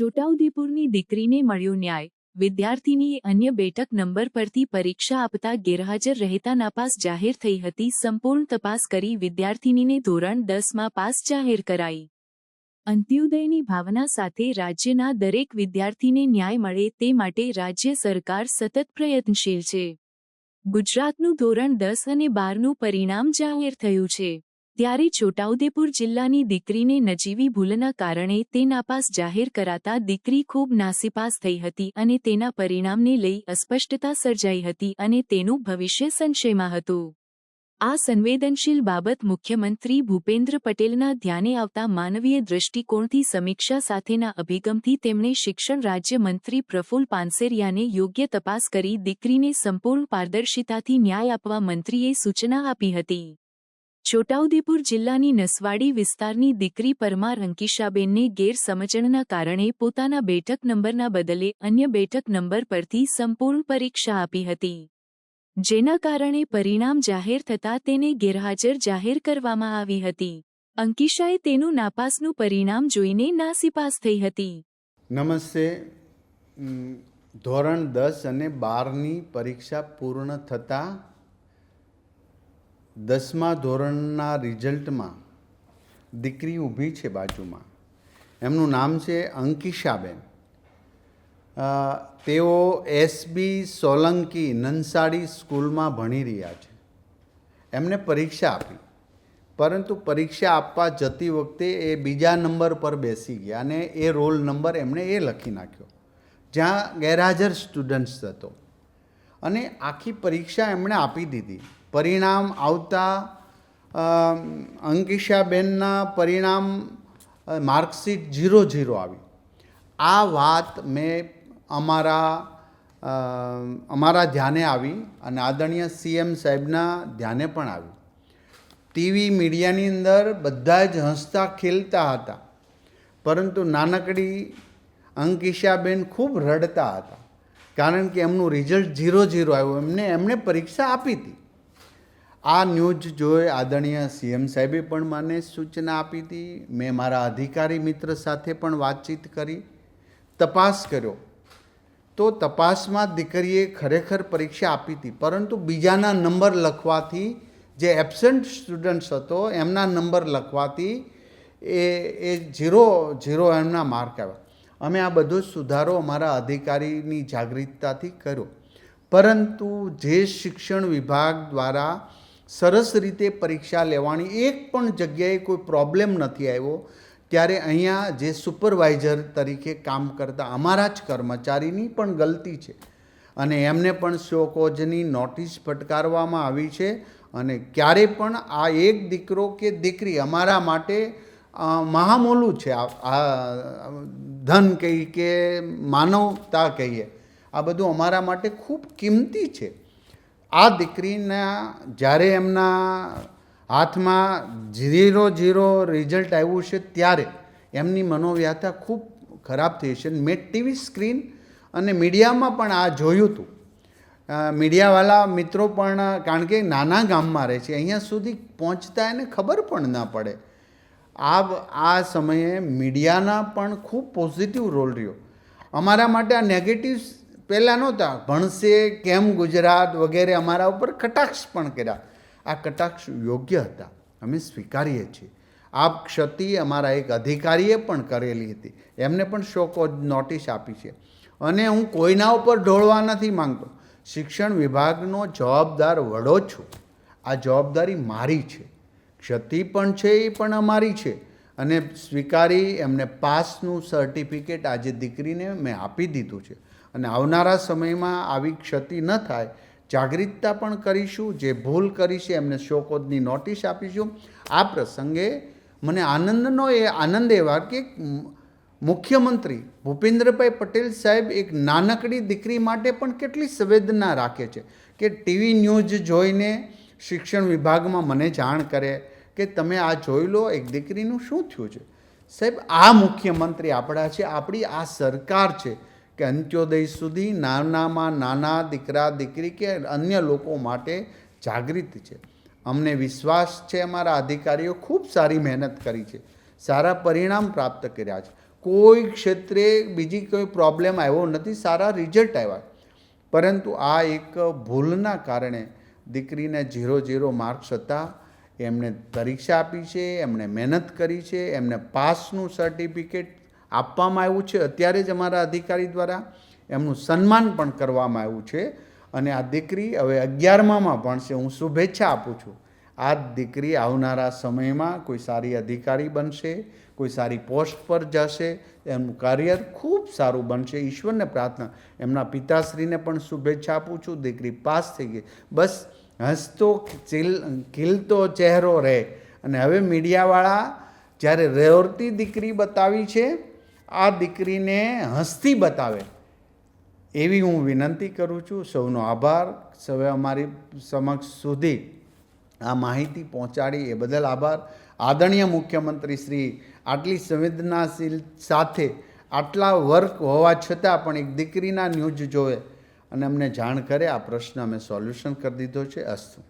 છોટાઉદેપુરની દીકરીને મળ્યો ન્યાય. વિદ્યાર્થીનીએ અન્ય બેઠક નંબર પરથી પરીક્ષા આપતા ગેરહાજર રહેતા નાપાસ જાહેર થઈ હતી. સંપૂર્ણ તપાસ કરી વિદ્યાર્થીનીને ધોરણ દસમાં પાસ જાહેર કરાઈ. અંત્યોદયની ભાવના સાથે રાજ્યના દરેક વિદ્યાર્થીને ન્યાય મળે તે માટે રાજ્ય સરકાર સતત પ્રયત્નશીલ છે. ગુજરાતનું ધોરણ દસ અને બારનું પરિણામ જાહેર થયું છે. ત્યારે છોટાઉદેપુર જિલ્લાની દીકરીને નજીવી ભૂલના કારણે તે નાપાસ જાહેર કરાતા દીકરી ખૂબ નાસીપાસ થઈ હતી અને તેના પરિણામને લઈ અસ્પષ્ટતા સર્જાઈ હતી અને તેનું ભવિષ્ય સંશયમાં હતું. આ સંવેદનશીલ બાબત મુખ્યમંત્રી ભૂપેન્દ્ર પટેલના ધ્યાને આવતા માનવીય દૃષ્ટિકોણથી સમીક્ષા સાથેના અભિગમથી તેમણે શિક્ષણ રાજ્યમંત્રી પ્રફુલ પાનસેરિયાને યોગ્ય તપાસ કરી દીકરીને સંપૂર્ણ પારદર્શિતાથી ન્યાય આપવા મંત્રીએ સૂચના આપી હતી. છોટાઉદેપુર જિલ્લાની નસવાડી વિસ્તારની દીકરી પરમાર અંકિશાબેનને ગેરસમજણના કારણે પોતાના બેઠક નંબરના બદલે અન્ય બેઠક નંબર પરથી સંપૂર્ણ પરીક્ષા આપી હતી. જેના કારણે પરિણામ જાહેર થતાં તેને ગેરહાજર જાહેર કરવામાં આવી હતી. અંકિશાએ તેનું નાપાસનું પરિણામ જોઈને નાસીપાસ થઈ હતી. નમસ્તે. ધોરણ દસ અને બારની પરીક્ષા પૂર્ણ થતાં દસમા ધોરણના રિઝલ્ટમાં દીકરી ઊભી છે બાજુમાં. એમનું નામ છે અંકિશાબેન તેઓ એસબી સોલંકી નંસાડી સ્કૂલમાં ભણી રહ્યા છે. એમને પરીક્ષા આપી. પરંતુ પરીક્ષા આપવા જતી વખતે એ બીજા નંબર પર બેસી ગયા અને એ રોલ નંબર એમણે એ લખી નાખ્યો, જ્યાં ગેરહાજર સ્ટુડન્ટ્સ હતો. અને આખી પરીક્ષા એમણે આપી દીધી. પરિણામ આવતા અંકિશાબેનના પરિણામ માર્કશીટ ઝીરો ઝીરો આવી. આ વાત મેં અમારા અમારા ધ્યાને આવી અને આદરણીય સીએમ સાહેબના ધ્યાને પણ આવી. ટીવી મીડિયાની અંદર બધા જ હસતા ખેલતા હતા. પરંતુ નાનકડી અંકિશાબેન ખૂબ રડતા હતા. કારણ કે એમનું રિઝલ્ટ ઝીરો ઝીરો આવ્યું. એમને, એમણે પરીક્ષા આપી હતી. આ ન્યૂઝ જોઈ આદરણીય સીએમ સાહેબે પણ મને સૂચના આપી હતી. મેં મારા અધિકારી મિત્ર સાથે પણ વાતચીત કરી. તપાસ કર્યો. તો તપાસમાં દીકરીએ ખરેખર પરીક્ષા આપી હતી, પરંતુ બીજાના નંબર લખવાથી જે એબસન્ટ સ્ટુડન્ટ્સ હતો, એમના નંબર લખવાથી એ એ ઝીરો ઝીરો એમના માર્ક આવ્યા. અમે આ બધો સુધારો અમારા અધિકારીની જાગૃતતાથી કર્યો. પરંતુ જે શિક્ષણ વિભાગ દ્વારા સરસ રીતે પરીક્ષા લેવાની એક પણ જગ્યાએ કોઈ પ્રોબ્લેમ નથી આવ્યો, ત્યારે અહીંયા જે સુપરવાઇઝર તરીકે કામ કરતા અમારા જ કર્મચારીની પણ ગલતી છે. અને એમને પણ શોકોજની નોટિસ ફટકારવામાં આવી છે અને ક્યારે પણ આ એક દીકરો કે દીકરી અમારા માટે મહામોલું છે. આ ધન કહીએ કે માનવતા કહીએ. આ બધું અમારા માટે ખૂબ કિંમતી છે. આ દીકરીના જ્યારે એમના હાથમાં ઝીરો ઝીરો રિઝલ્ટ આવ્યું છે ત્યારે એમની મનોવ્યથા ખૂબ ખરાબ થઈ છે. મેં ટીવી સ્ક્રીન અને મીડિયામાં પણ આ જોયું હતું. મીડિયાવાળા મિત્રો પણ, કારણ કે નાના ગામમાં રહે છે, અહીંયા સુધી પહોંચતા એને ખબર પણ ના પડે. આ આ સમયે મીડિયાના પણ ખૂબ પોઝિટિવ રોલ રહ્યો. અમારા માટે આ નેગેટિવ્સ પહેલાં નહોતા. ભણશે કેમ ગુજરાત વગેરે અમારા ઉપર કટાક્ષ પણ કર્યા. આ કટાક્ષ યોગ્ય હતા. અમે સ્વીકારીએ છીએ. આ ક્ષતિ અમારા એક અધિકારીએ પણ કરેલી હતી. એમને પણ શોકો નોટિસ આપી છે. અને હું કોઈના ઉપર ઢોળવા નથી માંગતો. શિક્ષણ વિભાગનો જવાબદાર વડો છું. આ જવાબદારી મારી છે. ક્ષતિ પણ છે, એ પણ અમારી છે. અને સ્વીકારી એમને પાસનું સર્ટિફિકેટ આજે દીકરીને મેં આપી દીધું છે. અને આવનારા સમયમાં આવી ક્ષતિ ન થાય, જાગૃતતા પણ કરીશું, જે ભૂલ કરી છે એમને શોકોદની નોટિસ આપીશું. આ પ્રસંગે મને આનંદનો એ આનંદ એવા કે મુખ્યમંત્રી ભૂપેન્દ્રભાઈ પટેલ સાહેબ એક નાનકડી દીકરી માટે પણ કેટલી સંવેદના રાખે છે કે ટીવી ન્યૂઝ જોઈને શિક્ષણ વિભાગમાં મને જાણ કરે કે તમે આ જોઈ લો, એક દીકરીનું શું થયું છે? સાહેબ, આ મુખ્યમંત્રી આપણા છે, આપણી આ સરકાર છે. કે અંત્યોદય સુધી નાનામાં નાના દીકરા દીકરી કે અન્ય લોકો માટે જાગૃત છે. અમને વિશ્વાસ છે અમારા અધિકારીઓ ખૂબ સારી મહેનત કરી છે. સારા પરિણામ પ્રાપ્ત કર્યા છે. કોઈ ક્ષેત્રે બીજી કોઈ પ્રોબ્લેમ આવ્યો નથી, સારા રિઝલ્ટ આવ્યા. પરંતુ આ એક ભૂલના કારણે દીકરીને ઝીરો ઝીરો માર્ક્સ હતા. એમણે પરીક્ષા આપી છે, એમણે મહેનત કરી છે, એમને પાસનું સર્ટિફિકેટ આપવામાં આવ્યું છે. અત્યારે જ અમારા અધિકારી દ્વારા એમનું સન્માન પણ કરવામાં આવ્યું છે અને આ દીકરી હવે અગિયારમામાં ભણશે. હું શુભેચ્છા આપું છું. આ દીકરી આવનારા સમયમાં કોઈ સારી અધિકારી બનશે, કોઈ સારી પોસ્ટ પર જશે, એમનું કરિયર ખૂબ સારું બનશે. ઈશ્વરને પ્રાર્થના. એમના પિતાશ્રીને પણ શુભેચ્છા આપું છું. દીકરી પાસ થઈ ગઈ. બસ હસતો ખીલતો ચહેરો રહે. અને હવે મીડિયાવાળા જ્યારે રેવરતી દીકરી બતાવી છે આ દીકરીને હસતી બતાવે. એવી હું વિનંતી કરું છું, સૌનો આભાર. સૌએ અમારી સમક્ષ સુધી આ માહિતી પહોંચાડી, એ બદલ આભાર. આદરણીય મુખ્યમંત્રી શ્રી આટલી સંવેદનાશીલ સાથે આટલા વર્ક હોવા છતાં પણ એક દીકરીના ન્યૂઝ જોવે અને અમને જાણ કરે, આ પ્રશ્ન અમે સોલ્યુશન કરી દીધો છે. અસ્તુ.